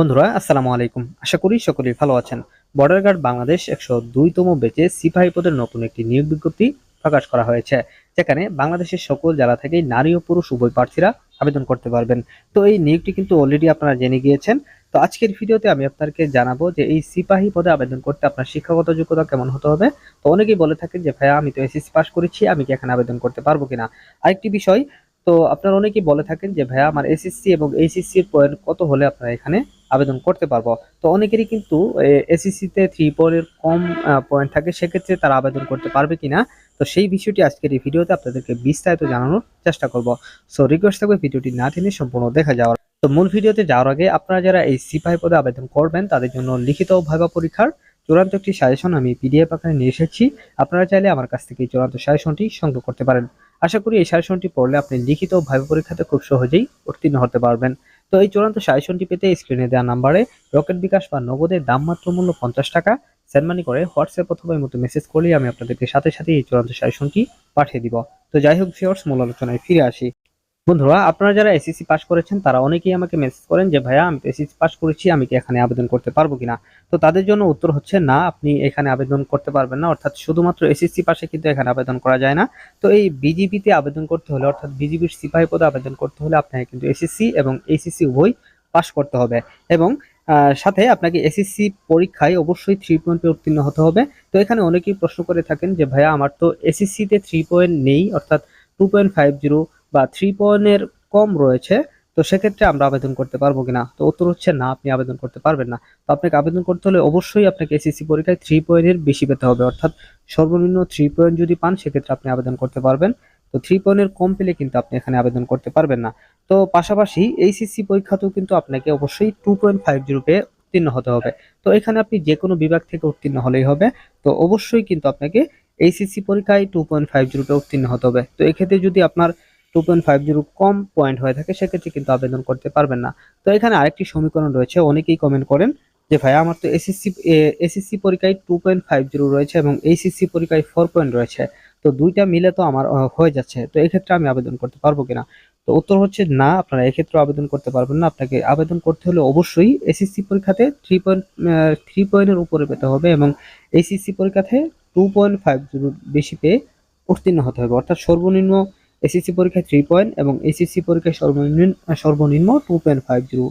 বন্ধুরা, আসসালামু আলাইকুম। আশা করি সকলেই ভালো আছেন। বর্ডার গার্ড বাংলাদেশ একশো দুইতম বেচে সিপাহী পদের নতুন একটি নিয়োগ বিজ্ঞপ্তি প্রকাশ করা হয়েছে, যেখানে বাংলাদেশের সকল জেলা থেকে নারী ও পুরুষ উভয় প্রার্থীরা আবেদন করতে পারবেন। তো এই নিয়োগটি কিন্তু অলরেডি আপনারা জেনে গিয়েছেন। তো আজকের ভিডিওতে আমি আপনাকে জানাব যে এই সিপাহী পদে আবেদন করতে আপনার শিক্ষাগত যোগ্যতা কেমন হতে হবে। তো অনেকেই বলে থাকেন যে, ভাইয়া, আমি তো এসএসসি পাস করেছি, আমি কি এখানে আবেদন করতে পারব কিনা? আরেকটি বিষয়, তো আপনারা অনেকেই বলে থাকেন যে, ভাইয়া, আমার এসএসসি এবং এইচএসসি এর পয়েন্ট কত হলে আপনারা এখানে আবেদন করতে পারব। তো অনেকেরই কিন্তু এসএসসি তে থ্রি পয়েন্টের কম পয়েন্ট থাকে, সেক্ষেত্রে তারা আবেদন করতে পারবে কিনা? তো সেই বিষয়টি আজকের এই ভিডিওতে আপনাদেরকে বিস্তারিত জানানোর চেষ্টা করব। সো রিকোয়েস্ট থাকবে ভিডিওটি না টেনে সম্পূর্ণ দেখা যাওয়ার। তো মূল ভিডিওতে যাওয়ার আগে আপনারা যারা এই সিপাহী পদে আবেদন করবেন, তাদের জন্য লিখিত ও ভাইবা পরীক্ষার চূড়ান্ত একটি সাজেশন আমি পিডিএফ আকারে নিয়ে এসেছি। আপনারা চাইলে আমার কাছ থেকে চূড়ান্ত সাজেশনটি সংগ্রহ করতে পারেন। আশা করি এই সাজেশনটি পড়লে আপনি লিখিত ও ভাইবা পরীক্ষাতে খুব সহজেই উত্তীর্ণ হতে পারবেন। তো এই চূড়ান্ত সাজেশনটি পেতে স্ক্রিনে দেওয়া নাম্বারে রকেট বিকাশ বা নগদের দাম মাত্র মূল্য পঞ্চাশ টাকা। সেন্ড মানি করে হোয়াটসঅ্যাপ অথবা মতো মেসেজ করলেই আমি আপনাদেরকে সাথে সাথে এই চূড়ান্ত সাজেশনটি পাঠিয়ে দিব। তো যাই হোক ফিওর্স মূল আলোচনায় ফিরে আসি। বন্ধুরা, আপনারা যারা এসএসসি পাস করেছেন, তারা অনেকেই আমাকে মেসেজ করেন যে, ভাইয়া, আমি এসএসসি পাস করেছি, আমি কি এখানে আবেদন করতে পারব কিনা? তো তাদের জন্য উত্তর হচ্ছে, না, আপনি এখানে আবেদন করতে পারবেন না। অর্থাৎ শুধুমাত্র এসএসসি পাশে কিন্তু এখানে আবেদন করা যায় না। তো এই বিজিবিতে আবেদন করতে হলে, অর্থাৎ বিজিবির সিপাহী পদে আবেদন করতে হলে, আপনাকে কিন্তু এসএসসি এবং এসএসসি উভয় পাস করতে হবে। এবং সাথে আপনাকে এসএসসি পরীক্ষায় অবশ্যই থ্রি পয়েন্টে উত্তীর্ণ হতে হবে। তো এখানে অনেকেই প্রশ্ন করে থাকেন যে, ভাইয়া, আমার তো এসএসসি তে থ্রি পয়েন্ট নেই। অর্থাৎ টু পয়েন্ট ফাইভ জিরো বা থ্রি পয়েন্টের কম রয়েছে, তো সেক্ষেত্রে আমরা আবেদন করতে পারব কিনা? তো উত্তর হচ্ছে না, আপনি আবেদন করতে পারবেন না। তো আপনাকে আবেদন করতে হলে অবশ্যই আপনাকে এসএসসি পরীক্ষায় থ্রি পয়েন্টের বেশি পেতে হবে। অর্থাৎ সর্বনিম্ন থ্রি পয়েন্ট যদি পান, সেক্ষেত্রে আপনি আবেদন করতে পারবেন। তো থ্রি পয়েন্টের কম পেলে কিন্তু আপনি এখানে আবেদন করতে পারবেন না। তো পাশাপাশি এইচএসসি পরীক্ষাতেও কিন্তু আপনাকে অবশ্যই টু পয়েন্ট ফাইভ জিরো পেয়ে উত্তীর্ণ হতে হবে। তো এখানে আপনি যে কোনো বিভাগ থেকে উত্তীর্ণ হলেই হবে। তো অবশ্যই কিন্তু আপনাকে এইচএসসি পরীক্ষায় টু পয়েন্ট ফাইভ জিরো পেয়ে উত্তীর্ণ হতে হবে। তো এক্ষেত্রে যদি আপনার টু পয়েন্ট ফাইভ জিরো কম পয়েন্ট হয়ে থাকে, সেক্ষেত্রে কিন্তু আবেদন করতে পারবেন না। তো এখানে আরেকটি সমীকরণ রয়েছে, অনেকেই কমেন্ট করেন যে ভাই আমার তো এসএসসি এসএসসি পরীক্ষায় টু পয়েন্ট ফাইভ জিরো রয়েছে এবং এইচএসসি পরীক্ষায় ফোর পয়েন্ট রয়েছে। তো দুইটা মিলে তো আমার হয়ে যাচ্ছে, তো এক্ষেত্রে আমি আবেদন করতে পারব কিনা? তো উত্তর হচ্ছে, না, আপনারা এক্ষেত্রে আবেদন করতে পারবেন না। আপনাকে আবেদন করতে হলে অবশ্যই এসএসসি পরীক্ষাতে থ্রি পয়েন্ট থ্রি পয়েন্টের উপরে পেতে হবে এবং এইচএসসি পরীক্ষাতে টু পয়েন্ট ফাইভ জিরো বেশি পেয়ে উত্তীর্ণ হতে হবে। অর্থাৎ সর্বনিম্ন এসএসসি পরীক্ষায় থ্রি পয়েন্ট এবং এইচএসসি পরীক্ষায় সর্বনিম্ন সর্বনিম্ন টু পয়েন্ট ফাইভ জিরো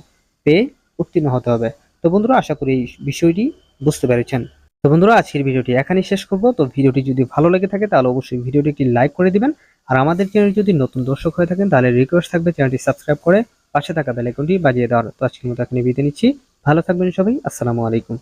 পেয়ে উত্তীর্ণ হতে হবে। তো বন্ধুরা, আশা করি এই বিষয়টি বুঝতে পেরেছেন। তো বন্ধুরা, আজকের ভিডিওটি এখানেই শেষ করব। তো ভিডিওটি যদি ভালো লেগে থাকে, তাহলে অবশ্যই ভিডিওটি একটি লাইক করে দিবেন। আর আমাদের চ্যানেল যদি নতুন দর্শক হয়ে থাকেন, তাহলে রিকোয়েস্ট থাকবে চ্যানেলটি সাবস্ক্রাইব করে পাশে থাকা বেল আইকনটি বাজিয়ে দেওয়ার। তো আজকের মতো এখানে বিদায় নিচ্ছি। ভালো থাকবেন সবাই। আসসালামু আলাইকুম।